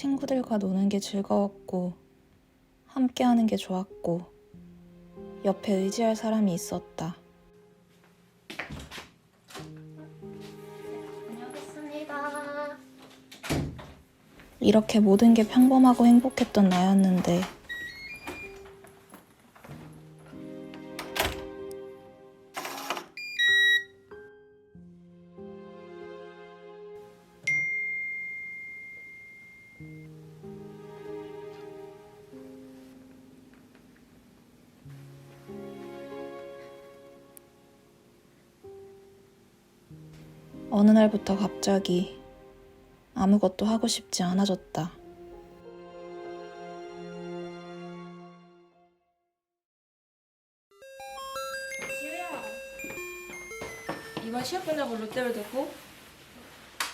친구들과 노는 게 즐거웠고, 함께 하는 게 좋았고, 옆에 의지할 사람이 있었다. 다녀오겠습니다. 이렇게 모든 게 평범하고 행복했던 나였는데, 어느 날부터 갑자기 아무것도 하고 싶지 않아졌다. 지우야. 이번 시합 끝나고 롯데월드 고?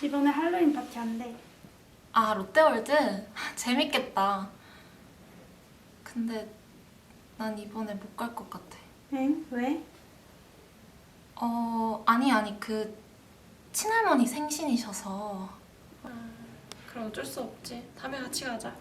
이번에 할로윈 파티 한대. 아 롯데월드? 재밌겠다. 근데 난 이번에 못 갈 것 같아. 응? 왜? 어 아니 아니 그 친할머니 생신이셔서. 그럼 어쩔 수 없지. 다음에 같이 가자.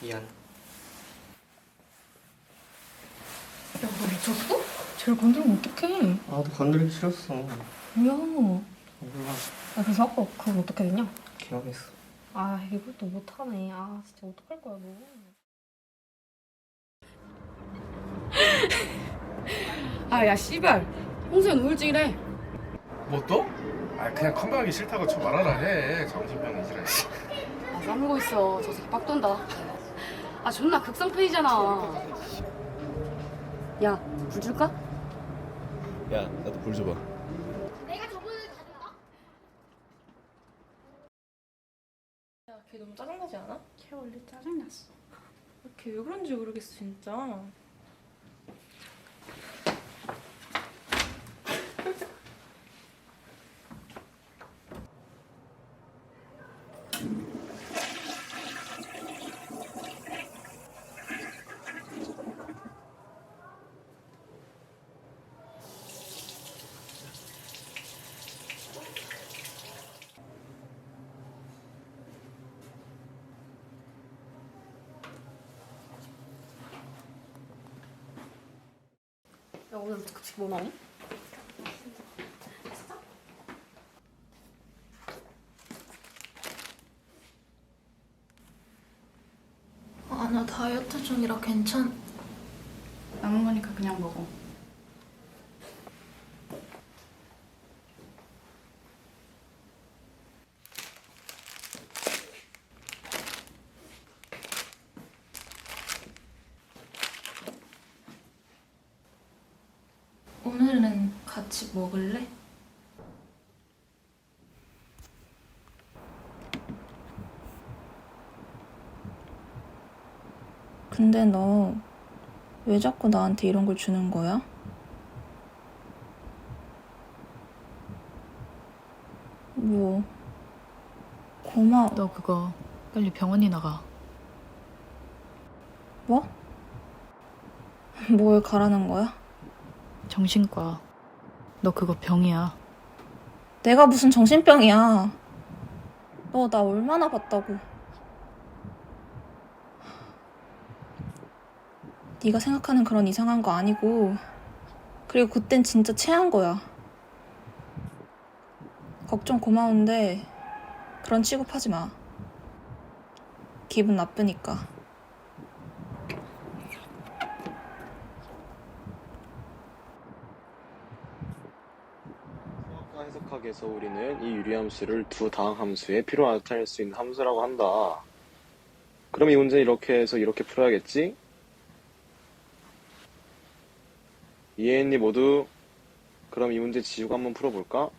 미안. 야, 너 미쳤어? 쟤를 건드리면 어떡해? 나도 건드리기 싫었어. 뭐야? 몰라. 야, 그래서 아까 그거 어떻게 됐냐? 기억했어. 아, 이것도 못하네. 아, 진짜 어떡할 거야, 너. 아, 야, 씨발. 홍수연 우울증이래. 뭐 또? 아 그냥 컴백하기 싫다고 저 말하라 해 정신병이지라 아, 싸물고 있어. 저 새끼 빡 돈다. 아, 존나 극성팬이잖아. 야, 불 줄까? 야 나도 불 줘봐 야, 걔 너무 짜증나지 않아? 걔 원래 짜증났어. 걔 왜 그런지 모르겠어 진짜. 야, 오늘 급식 뭐 나오니? 아, 나 다이어트 중이라 괜찮. 남은 거니까 그냥 먹어. 오늘은 같이 먹을래? 근데 너 왜 자꾸 나한테 이런 걸 주는 거야? 뭐, 고마워. 너 그거 빨리 병원이 나가. 뭐? 뭘 가라는 거야? 정신과. 너 그거 병이야. 내가 무슨 정신병이야. 너 나 얼마나 봤다고. 네가 생각하는 그런 이상한 거 아니고 그리고 그땐 진짜 체한 거야. 걱정 고마운데 그런 취급하지 마. 기분 나쁘니까. 해석학에서 우리는 이 유리함수를 두 다항 필요로 나타낼 수 있는 함수라고 한다. 그럼 이 문제 이렇게 해서 이렇게 풀어야겠지? 이해했니 모두? 그럼 이 문제 지우고 한번 풀어볼까?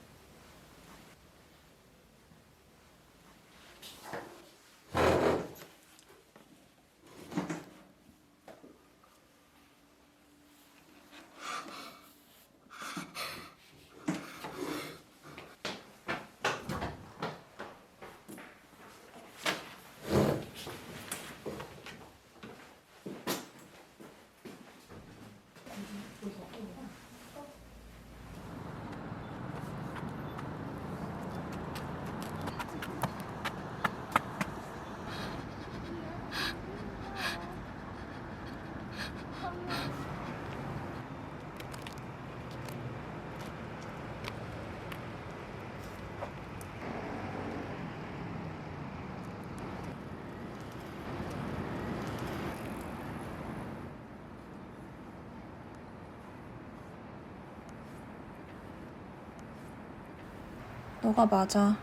너가 맞아.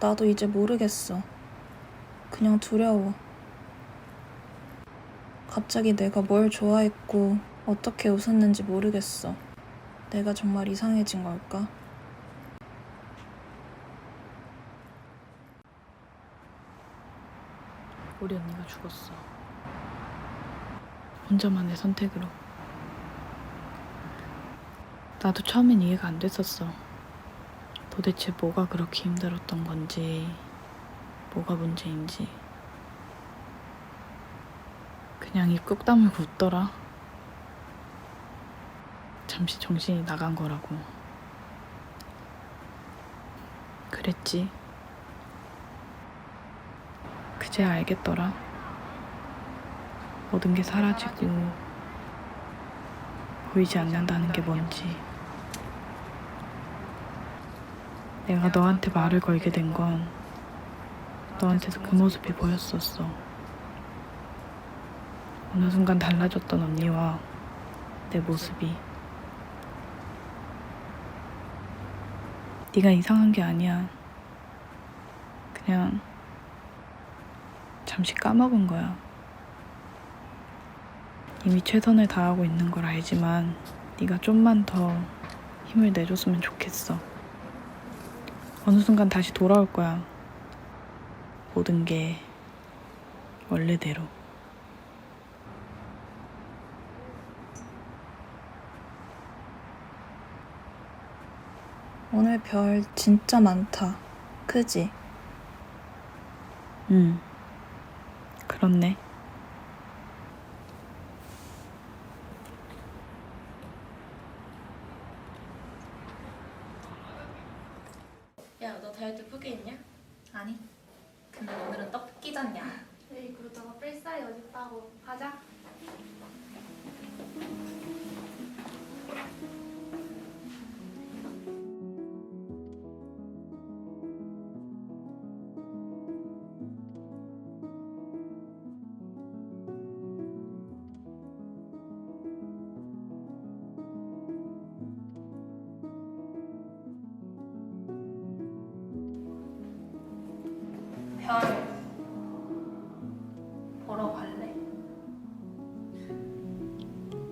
나도 이제 모르겠어. 그냥 두려워. 갑자기 내가 뭘 좋아했고 어떻게 웃었는지 모르겠어. 내가 정말 이상해진 걸까? 우리 언니가 죽었어. 혼자만의 선택으로. 나도 처음엔 이해가 안 됐었어. 도대체 뭐가 그렇게 힘들었던 건지, 뭐가 문제인지. 그냥 입 꾹 다물고 웃더라. 잠시 정신이 나간 거라고. 그랬지. 그제야 알겠더라. 모든 게 사라지고 보이지 않는다는 게 뭔지. 내가 너한테 말을 걸게 된 건 너한테서 그 모습이 보였었어. 어느 순간 달라졌던 언니와 내 모습이. 네가 이상한 게 아니야. 그냥 잠시 까먹은 거야. 이미 최선을 다하고 있는 걸 알지만 네가 좀만 더 힘을 내줬으면 좋겠어. 어느 순간 다시 돌아올 거야. 모든 게 원래대로. 오늘 별 진짜 많다. 그지? 응. 그렇네. 야, 너 다이어트 포기했냐? 아니. 근데 오늘은 떡볶이잖냐. 에이, 그러다가 뺄살이 어딨다고. 가자.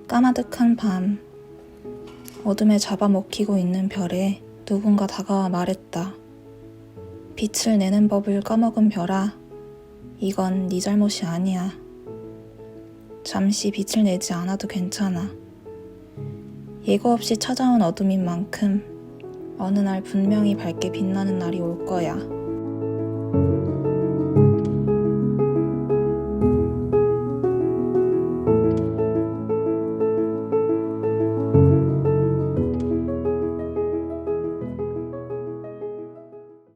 까마득한 밤. 어둠에 잡아먹히고 있는 별에 누군가 다가와 말했다. 빛을 내는 법을 까먹은 별아. 이건 네 잘못이 아니야. 잠시 빛을 내지 않아도 괜찮아. 예고 없이 찾아온 어둠인 만큼 어느 날 분명히 밝게 빛나는 날이 올 거야.